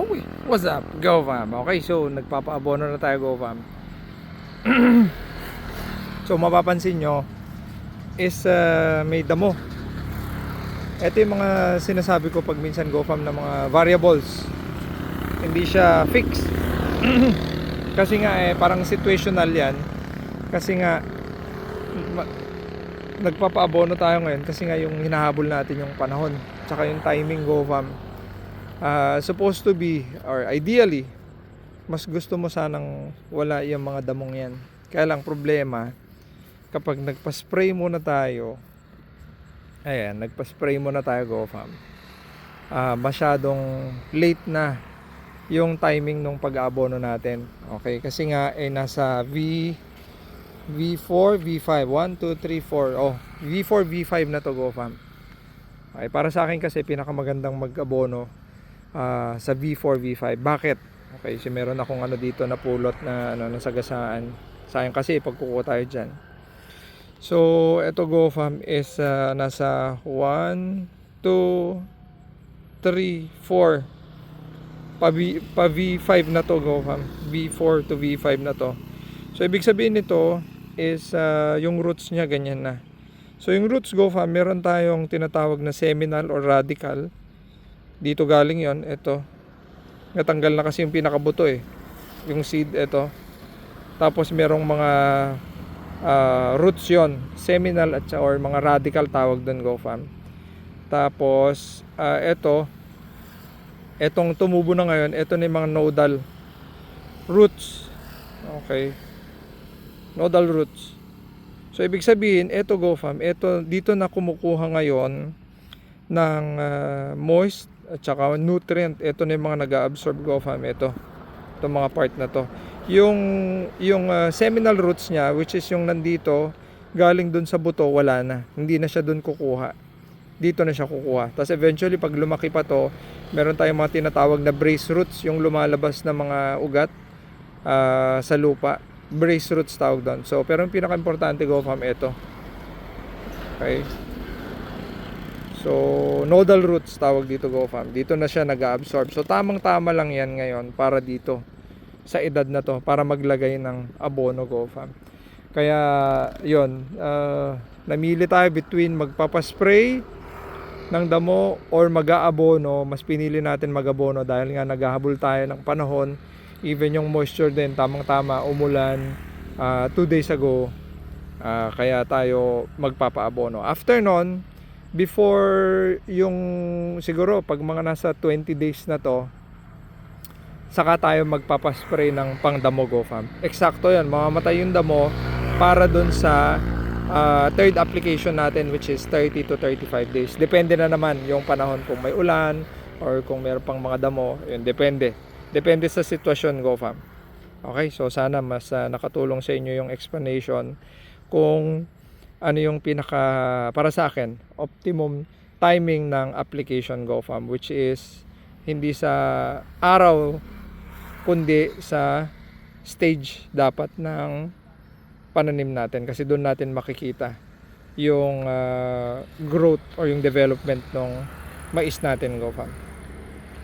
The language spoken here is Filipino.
Uy, what's up? Go fam. Okay, so nagpapaabono na tayo go fam. so mapapansin nyo is uh, may damo. Ito yung mga sinasabi ko pag minsan go fam na mga variables. Hindi siya fixed. Kasi nga eh parang situational yan. Kasi nga nagpapaabono tayo ngayon kasi nga yung hinahabol natin yung panahon tsaka yung timing go fam uh, supposed to be or ideally mas gusto mo sanang wala yung mga damong yan. Kaya lang problema kapag nagpa-spray muna tayo ayan nagpa-spray muna tayo go fam. Ah, masyadong late na yung timing ng pag-aabono natin. Okay kasi nga eh nasa V V4, V5 1, 2, 3, 4 oh V4, V5 na to go fam. Ay para sa akin kasi pinakamagandang mag-abono ah, sa V4, V5. Bakit? Okay, so meron akong ano dito na pulot na ano nasagasaan. Sayang kasi pagkukuha tayo diyan. So, ito GoFam is ah, nasa 1 2 3 4 pa, v, pa V5 na to GoFam. V4 to V5 na to. So, ibig sabihin nito is ah, yung roots niya ganyan na. So, yung roots GoFam, meron tayong tinatawag na seminal or radical dito galing yon ito natanggal na kasi yung pinakabuto eh. Yung seed ito tapos merong mga ah, roots yon seminal at or mga radical tawag doon go fam tapos ah, ito etong tumubo na ngayon ito na yung mga nodal roots. Okay. Nodal roots. So ibig sabihin ito go fam ito dito na kumukuha ngayon ng ah, moist at saka nutrient. Ito na yung mga nag-absorb go fam ito. Itong mga part na to. Yung yung ah, seminal roots niya which is yung nandito galing dun sa buto wala na. Hindi na siya dun kukuha. Dito na siya kukuha. Tapos eventually pag lumaki pa to, meron tayong mga tinatawag na brace roots, yung lumalabas na mga ugat ah, sa lupa. Brace roots tawag doon. So, pero yung pinaka-importante go fam ito. Okay. So, nodal roots tawag dito GoFam. Dito na siya nag-absorb. So, tamang-tama lang yan ngayon para dito sa edad na to para maglagay ng abono GoFam. Kaya, yon uh, namili tayo between magpapaspray ng damo or mag-aabono. Mas pinili natin mag-abono dahil nga naghahabol tayo ng panahon. Even yung moisture din, tamang-tama, umulan 2 days ago. Ah, kaya tayo magpapaabono. After nun, before yung siguro pag mga nasa 20 days na to saka tayo magpapaspray ng pangdamo GoFam. Eksakto yan, mamamatay yung damo para dun sa ah, third application natin which is 30 to 35 days. Depende na naman yung panahon kung may ulan or kung meron pang mga damo, yun depende. Depende sa sitwasyon GoFam. Okay, so sana mas ah, nakatulong sa inyo yung explanation kung ano yung pinaka para sa akin optimum timing ng application GoFam which is hindi sa araw kundi sa stage dapat ng pananim natin kasi doon natin makikita yung ah, growth or yung development ng mais natin GoFam.